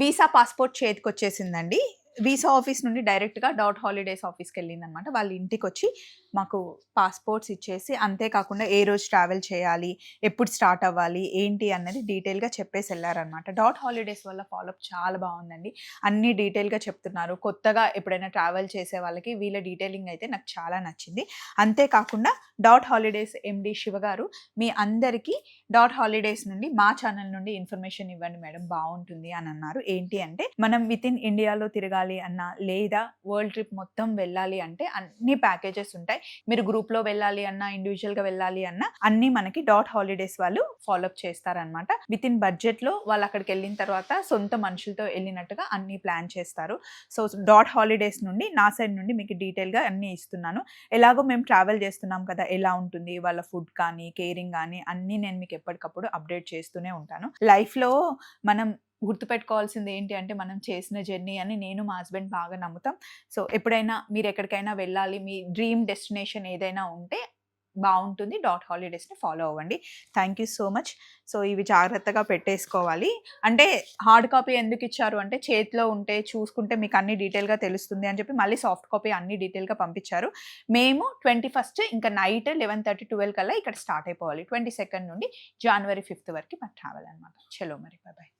Visa passport చేతికి వచ్చేసిందండి visa office నుండి డైరెక్ట్గా డాట్ హాలిడేస్ ఆఫీస్కి వెళ్ళింది అనమాట వాళ్ళ ఇంటికి వచ్చి మాకు పాస్పోర్ట్స్ ఇచ్చేసి అంతేకాకుండా ఏ రోజు ట్రావెల్ చేయాలి ఎప్పుడు స్టార్ట్ అవ్వాలి ఏంటి అన్నది డీటెయిల్గా చెప్పేసి వెళ్ళారనమాట డాట్ హాలిడేస్ వల్ల ఫాలోఅప్ చాలా బాగుందండి. అన్ని డీటెయిల్గా చెప్తున్నారు. కొత్తగా ఎప్పుడైనా ట్రావెల్ చేసే వాళ్ళకి వీళ్ళ డీటెయిలింగ్ అయితే నాకు చాలా నచ్చింది. అంతేకాకుండా డాట్ హాలిడేస్ ఎండి శివ గారు. మీ అందరికీ డాట్ హాలిడేస్ నుండి మా ఛానల్ నుండి ఇన్ఫర్మేషన్ ఇవ్వండి మేడం. బాగుంటుంది అని అన్నారు. ఏంటి అంటే మనం విత్ ఇన్ ఇండియాలో తిరగాలి అన్నా లేదా వరల్డ్ ట్రిప్ మొత్తం వెళ్ళాలి అంటే అన్ని ప్యాకేజెస్ ఉంటాయి. మీరు గ్రూప్లో వెళ్ళాలి అన్నా ఇండివిజువల్గా వెళ్ళాలి అన్నా అన్ని మనకి డాట్ హాలిడేస్ వాళ్ళు ఫాలోఅప్ చేస్తారనమాట విత్ ఇన్ బడ్జెట్లో వాళ్ళు అక్కడికి వెళ్ళిన తర్వాత సొంత మనుషులతో వెళ్ళినట్టుగా అన్ని ప్లాన్ చేస్తారు. సో డాట్ హాలిడేస్ నుండి నా సైడ్ నుండి మీకు డీటెయిల్గా అన్ని ఇస్తున్నాను. ఎలాగో మేము ట్రావెల్ చేస్తున్నాం కదా ఎలా ఉంటుంది వాళ్ళ ఫుడ్ కానీ కేరింగ్ కానీ అన్ని నేను మీకు ఎప్పటికప్పుడు అప్డేట్ చేస్తూనే ఉంటాను. లైఫ్లో మనం గుర్తుపెట్టుకోవాల్సింది ఏంటి అంటే మనం చేసిన జర్నీ అని నేను మా హస్బెండ్ బాగా నమ్ముతాం. సో ఎప్పుడైనా మీరు ఎక్కడికైనా వెళ్ళాలి మీ డ్రీమ్ డెస్టినేషన్ ఏదైనా ఉంటే బాగుంటుంది. డాట్ హాలిడేస్ని ఫాలో అవ్వండి. Thank you so much. So ఇవి జాగ్రత్తగా పెట్టేసుకోవాలి. అంటే హార్డ్ కాపీ ఎందుకు ఇచ్చారు? అంటే చేతిలో ఉంటే చూసుకుంటే మీకు అన్ని డీటెయిల్గా తెలుస్తుంది అని చెప్పి మళ్ళీ సాఫ్ట్ కాపీ అన్ని డీటెయిల్గా పంపించారు. మేము ట్వంటీ ఫస్ట్ ఇంకా నైట్ లెవెన్ థర్టీ ట్వెల్వ్ కల్లా ఇక్కడ స్టార్ట్ అయిపోవాలి. ట్వంటీ సెకండ్ నుండి జనవరి ఫిఫ్త్ వరకు మాకు ట్రావెల్ అనమాట చలో మరి. బాయ్